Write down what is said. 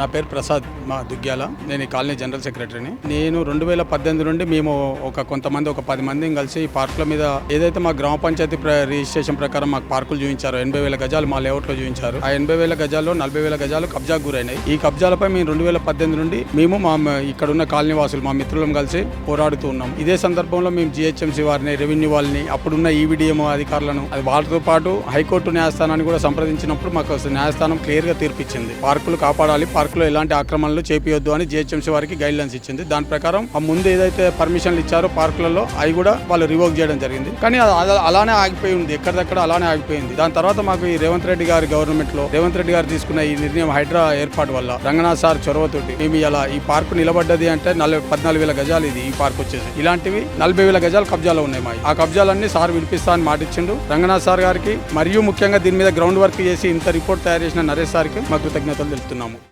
నా పేరు ప్రసాద్ మా దుగ్గ్యాల. నేను ఈ కాలనీ జనరల్ సెక్రటరీని. నేను రెండు వేల పద్దెనిమిది నుండి మేము ఒక కొంతమంది ఒక పది మందిని కలిసి ఈ పార్కుల మీద ఏదైతే మా గ్రామ పంచాయతీ రిజిస్ట్రేషన్ ప్రకారం మాకు పార్కులు చూపించారు ఎనభై వేల గజాలు మా లేఅవుట్లో చూపించారు ఆ ఎనభై వేల గజాల్లో నలభై వేల గజాలు కబ్జాకు గురైనాయి. ఈ కబ్జాలపై మేము రెండు వేల పద్దెనిమిది నుండి మేము మా ఇక్కడ ఉన్న కాలనీ వాసులు మా మిత్రులం కలిసి పోరాడుతూ ఉన్నాం. ఇదే సందర్భంలో మేము జిహెచ్ఎంసీ వారిని రెవెన్యూ వాళ్ళని అప్పుడున్న ఈవీడీఎం అధికారులను అది వాళ్ళతో పాటు హైకోర్టు న్యాయస్థానాన్ని కూడా సంప్రదించినప్పుడు మాకు న్యాయస్థానం క్లియర్గా తీర్పిచ్చింది. పార్కులు కాపాడాలి పార్కులో ఎలాంటి ఆక్రమణలు చేపియొద్దు అని జిహెచ్ఎంసీ వారికి గైడ్లైన్స్ ఇచ్చింది. దాని ప్రకారం ఆ ముందు ఏదైతే పర్మిషన్లు ఇచ్చారో పార్కులలో అవి కూడా వాళ్ళు రివోక్ చేయడం జరిగింది. కానీ అలా- అలానే ఆగిపోయి ఉంది. ఎక్కడిదక్కడ అలానే ఆగిపోయింది. దాని తర్వాత మాకు ఈ రేవంత్ రెడ్డి గారి గవర్నమెంట్లో రేవంత్ రెడ్డి గారు తీసుకున్న ఈ నిర్ణయం హైడ్రా ఏర్పాటు వల్ల రంగనాథ్ సార్ చొరవతోటి మేము ఇలా ఈ పార్కు నిలబడ్డది అంటే నలభై పద్నాలుగు వేల గజాలు ఇది ఈ పార్క్ వచ్చేసి. ఇలాంటివి నలభై వేల గజాలు కబ్జాలో ఉన్నాయి మా ఆ కబ్జాలన్నీ సార్ వినిపిస్తా అని మాటిచ్చిండు రంగనాథ్ సార్ గారికి మరియు ముఖ్యంగా దీని మీద గ్రౌండ్ వర్క్ చేసి ఇంత రిపోర్ట్ తయారు చేసిన నరేష్ సార్కి మా కృతజ్ఞతలు తెలుపుతున్నాము.